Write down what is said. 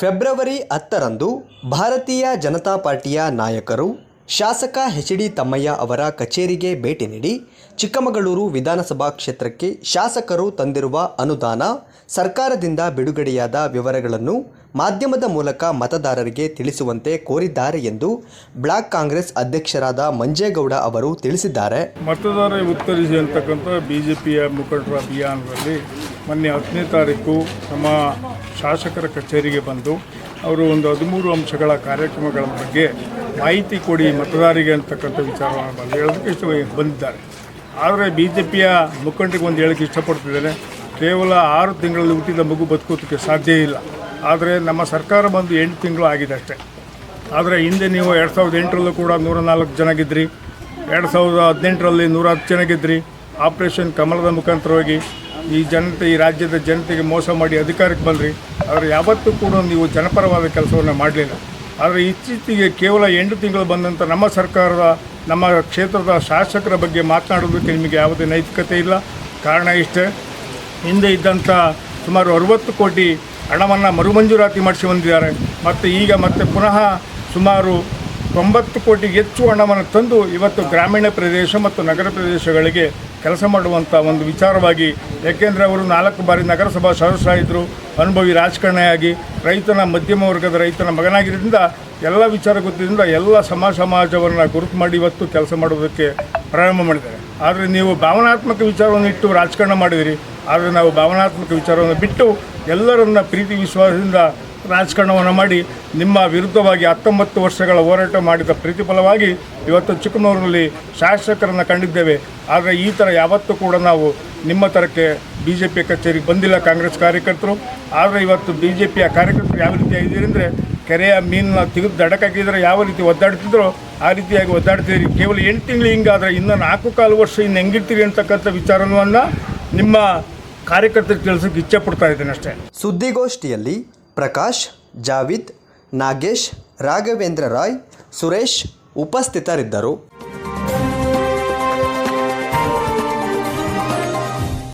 February ಹತ್ತರಂದು ಭಾರತೀಯ ಜನತಾ ಪಾರ್ಟಿಯ ನಾಯಕರು ಶಾಸಕ ಎಚ್ ಡಿ ತಮ್ಮಯ್ಯ ಅವರ ಕಚೇರಿಗೆ ಭೇಟಿ ನೀಡಿ ಚಿಕ್ಕಮಗಳೂರು ವಿಧಾನಸಭಾ ಕ್ಷೇತ್ರಕ್ಕೆ ಶಾಸಕರು ತಂದಿರುವ ಅನುದಾನ ಸರ್ಕಾರದಿಂದ ಬಿಡುಗಡೆಯಾದ ವಿವರಗಳನ್ನು ಮಾಧ್ಯಮದ ಮೂಲಕ ಮತದಾರರಿಗೆ ತಿಳಿಸುವಂತೆ ಕೋರಿದ್ದಾರೆ ಎಂದು ಬ್ಲಾಕ್ ಕಾಂಗ್ರೆಸ್ ಅಧ್ಯಕ್ಷರಾದ ಮಂಜೇಗೌಡ ಅವರು ತಿಳಿಸಿದ್ದಾರೆ. ಮತದಾರ ಉತ್ತರಿಸಿ ಅಂತಕ್ಕಂಥ ಬಿಜೆಪಿಯ ಮುಖಂಡರ ಅಭಿಯಾನದಲ್ಲಿ ಮೊನ್ನೆ ಹತ್ತನೇ ತಾರೀಕು ನಮ್ಮ ಶಾಸಕರ ಕಚೇರಿಗೆ ಬಂದು ಅವರು ಒಂದು ಹದಿಮೂರು ಅಂಶಗಳ ಕಾರ್ಯಕ್ರಮಗಳ ಬಗ್ಗೆ ಮಾಹಿತಿ ಕೊಡಿ ಮತದಾರರಿಗೆ ಅಂತಕ್ಕಂಥ ವಿಚಾರವನ್ನು ಬಂದು ಹೇಳೋದಕ್ಕೆ ಇಷ್ಟ ಬಂದಿದ್ದಾರೆ. ಆದರೆ ಬಿ ಜೆ ಪಿಯ ಮುಖಂಡರಿಗೆ ಒಂದು ಹೇಳಕ್ಕೆ ಇಷ್ಟಪಡ್ತಿದ್ದೇನೆ. ಕೇವಲ ಆರು ತಿಂಗಳಲ್ಲಿ ಹುಟ್ಟಿದ ಮಗು ಬದುಕೋದಕ್ಕೆ ಸಾಧ್ಯ ಇಲ್ಲ. ಆದರೆ ನಮ್ಮ ಸರ್ಕಾರ ಬಂದು ಎಂಟು ತಿಂಗಳು ಆಗಿದೆ ಅಷ್ಟೇ. ಆದರೆ ಹಿಂದೆ ನೀವು ಎರಡು ಸಾವಿರದ ಎಂಟರಲ್ಲೂ ಕೂಡ ನೂರ ನಾಲ್ಕು ಜನ ಗೆದ್ರಿ ಎರಡು ಸಾವಿರದ ಹದಿನೆಂಟರಲ್ಲಿ ನೂರ ಹತ್ತು ಜನ ಗೆದ್ರಿ ಆಪರೇಷನ್ ಕಮಲದ ಮುಖಾಂತರವಾಗಿ ಈ ಜನತೆ, ಈ ರಾಜ್ಯದ ಜನತೆಗೆ ಮೋಸ ಮಾಡಿ ಅಧಿಕಾರಕ್ಕೆ ಬಂದ್ರಿ, ಆದರೆ ಯಾವತ್ತೂ ಕೂಡ ನೀವು ಜನಪರವಾದ ಕೆಲಸವನ್ನು ಮಾಡಲಿಲ್ಲ. ಆದರೆ ಇತ್ತೀಚೆಗೆ ಕೇವಲ ಎಂಟು ತಿಂಗಳು ಬಂದಂಥ ನಮ್ಮ ಸರ್ಕಾರದ, ನಮ್ಮ ಕ್ಷೇತ್ರದ ಶಾಸಕರ ಬಗ್ಗೆ ಮಾತನಾಡೋದಕ್ಕೆ ನಿಮಗೆ ಯಾವುದೇ ನೈತಿಕತೆ ಇಲ್ಲ. ಕಾರಣ ಇಷ್ಟೇ, ಹಿಂದೆ ಇದ್ದಂಥ ಸುಮಾರು ಅರುವತ್ತು ಕೋಟಿ ಹಣವನ್ನು ಮರುಮಂಜೂರಾತಿ ಮಾಡಿಸಿ ಬಂದಿದ್ದಾರೆ. ಮತ್ತು ಈಗ ಮತ್ತೆ ಪುನಃ ಸುಮಾರು ತೊಂಬತ್ತು ಕೋಟಿ ಹೆಚ್ಚು ಹಣವನ್ನು ತಂದು ಇವತ್ತು ಗ್ರಾಮೀಣ ಪ್ರದೇಶ ಮತ್ತು ನಗರ ಪ್ರದೇಶಗಳಿಗೆ ಕೆಲಸ ಮಾಡುವಂಥ ಒಂದು ವಿಚಾರವಾಗಿ ಯಾಕೆಂದರೆ ಅವರು ನಾಲ್ಕು ಬಾರಿ ನಗರಸಭಾ ಸದಸ್ಯರಾಗಿದ್ದರು ಅನುಭವಿ ರಾಜಕಾರಣಿಯಾಗಿ, ರೈತನ ಮಧ್ಯಮ ವರ್ಗದ ರೈತನ ಮಗನಾಗಿದ್ದರಿಂದ ಎಲ್ಲ ವಿಚಾರ ಗೊತ್ತಿದ್ದರಿಂದ ಎಲ್ಲ ಸಮಾಜ ಸಮಾಜವನ್ನು ಗುರುತು ಮಾಡಿ ಇವತ್ತು ಕೆಲಸ ಮಾಡೋದಕ್ಕೆ ಪ್ರಾರಂಭ ಮಾಡಿದ್ದಾರೆ. ಆದರೆ ನೀವು ಭಾವನಾತ್ಮಕ ವಿಚಾರವನ್ನು ಇಟ್ಟು ರಾಜಕಾರಣ ಮಾಡಿದಿರಿ. ಆದರೆ ನಾವು ಭಾವನಾತ್ಮಕ ವಿಚಾರವನ್ನು ಬಿಟ್ಟು ಎಲ್ಲರನ್ನ ಪ್ರೀತಿ ವಿಶ್ವಾಸದಿಂದ ರಾಜಕಾರಣವನ್ನು ಮಾಡಿ ನಿಮ್ಮ ವಿರುದ್ಧವಾಗಿ ಹತ್ತೊಂಬತ್ತು ವರ್ಷಗಳ ಹೋರಾಟ ಮಾಡಿದ ಪ್ರತಿಫಲವಾಗಿ ಇವತ್ತು ಚಿಕ್ಕಮಗಳೂರಿನಲ್ಲಿ ಶಾಸಕರನ್ನು ಕಂಡಿದ್ದೇವೆ. ಆದರೆ ಈ ಥರ ಯಾವತ್ತೂ ಕೂಡ ನಾವು ನಿಮ್ಮ ಥರಕ್ಕೆ ಬಿ ಜೆ ಪಿ ಕಚೇರಿಗೆ ಬಂದಿಲ್ಲ ಕಾಂಗ್ರೆಸ್ ಕಾರ್ಯಕರ್ತರು. ಆದರೆ ಇವತ್ತು ಬಿ ಜೆ ಪಿಯ ಕಾರ್ಯಕರ್ತರು ಯಾವ ರೀತಿ ಆಗಿದ್ದೀರಿ ಅಂದರೆ ಕೆರೆಯ ಮೀನನ್ನ ತೆಗೆದು ದಡಕ್ಕಾಕಿದ್ರೆ ಯಾವ ರೀತಿ ಒದ್ದಾಡ್ತಿದ್ರು ಆ ರೀತಿಯಾಗಿ ಒದ್ದಾಡ್ತಿದ್ದೀರಿ. ಕೇವಲ ಎಂಟು ತಿಂಗಳು ಹಿಂಗಾದರೆ ಇನ್ನು ನಾಲ್ಕು ಕಾಲು ವರ್ಷ ಇನ್ನು ಹೆಂಗಿರ್ತೀರಿ ಅಂತಕ್ಕಂಥ ವಿಚಾರವನ್ನು ನಿಮ್ಮ ಕಾರ್ಯಕರ್ತರಿಗೆ ತಿಳಿಸೋಕೆ ಇಚ್ಛೆ ಪಡ್ತಾ ಇದ್ದೇನೆ ಅಷ್ಟೇ. ಸುದ್ದಿಗೋಷ್ಠಿಯಲ್ಲಿ ಪ್ರಕಾಶ್, ಜಾವಿದ್, ನಾಗೇಶ್, ರಾಘವೇಂದ್ರ ರಾಯ್, ಸುರೇಶ್ ಉಪಸ್ಥಿತರಿದ್ದರು.